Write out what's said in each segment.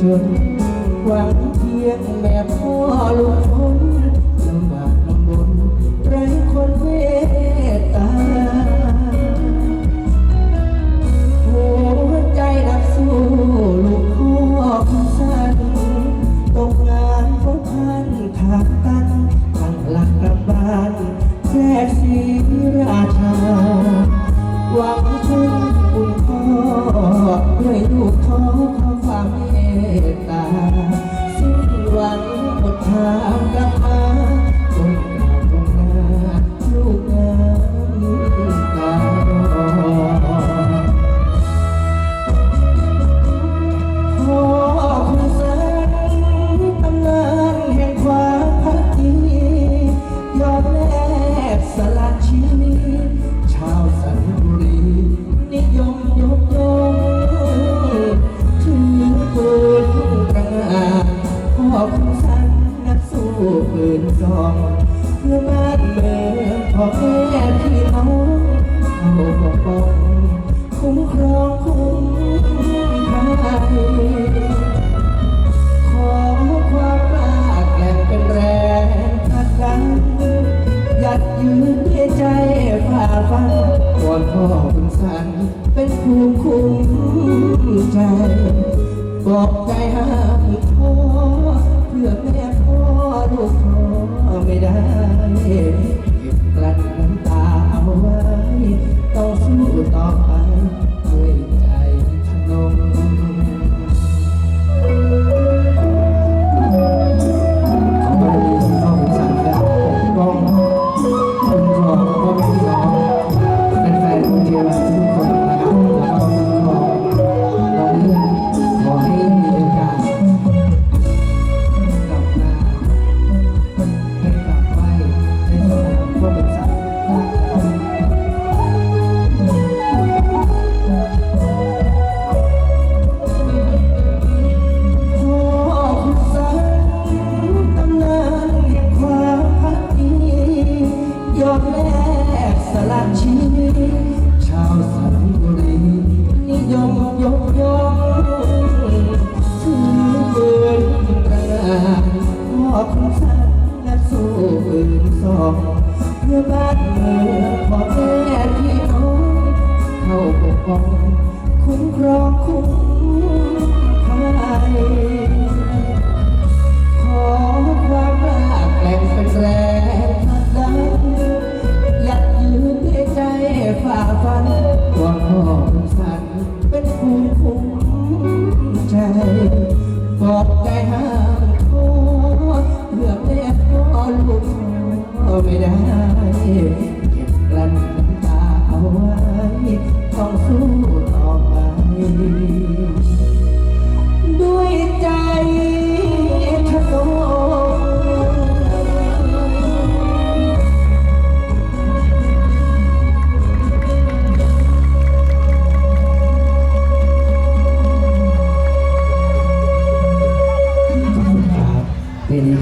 จนหวังเพียงแม่พ่อลูกคนลำบากลำบนไร้คนเมตตา หัวใจนักสู้ลูกพ่อคุณสันตกงานเพราะพันทางตันทางหลักกลับบ้านแพร่ศรีราชา หวังพึ่งคุณพ่อด้วยลูกท้อขอความเม ตตา พ่อคุณสันนักสู้ปืนซองเพื่อบ้านเมืองพ่อแม่พี่น้องเขาปกป้องคุ้มครองคุ้มภัยขอความกล้าแกล่งเป็นแรงผลักดันหยัดยืนด้วยใจฝ่าฟันก่อนพ่อคุณสันเป็นภูมิคุ้มใจบอกใจห้า พื่อแม่ องคุ้มครองคุ้มภัยขอความกล้าแกล่งเป็นแรงผลักดันหยัดยืนด้วยใจฝ่าฟันหวังพ่อคุณสันเป็นภูมิคุ้มใจบอกใจห้ามท้อเพื่อแม่พ่อลูกไม่ได้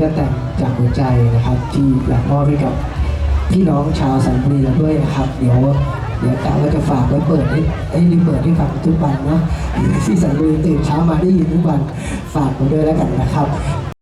ก็แต่งจากหัวใจนะครับ ที่อยากมอบให้กับพี่น้องชาวสันบุรีเราด้วยนะครับ เดี๋ยวเดี๋ยวกะว่าจะฝากไว้เปิดให้ให้รีเปิดให้ฟังทุกวันเนาะที่สันบุรีตื่นเช้ามาได้ยินทุกวันฝากไว้ด้วยแล้วกันนะครับ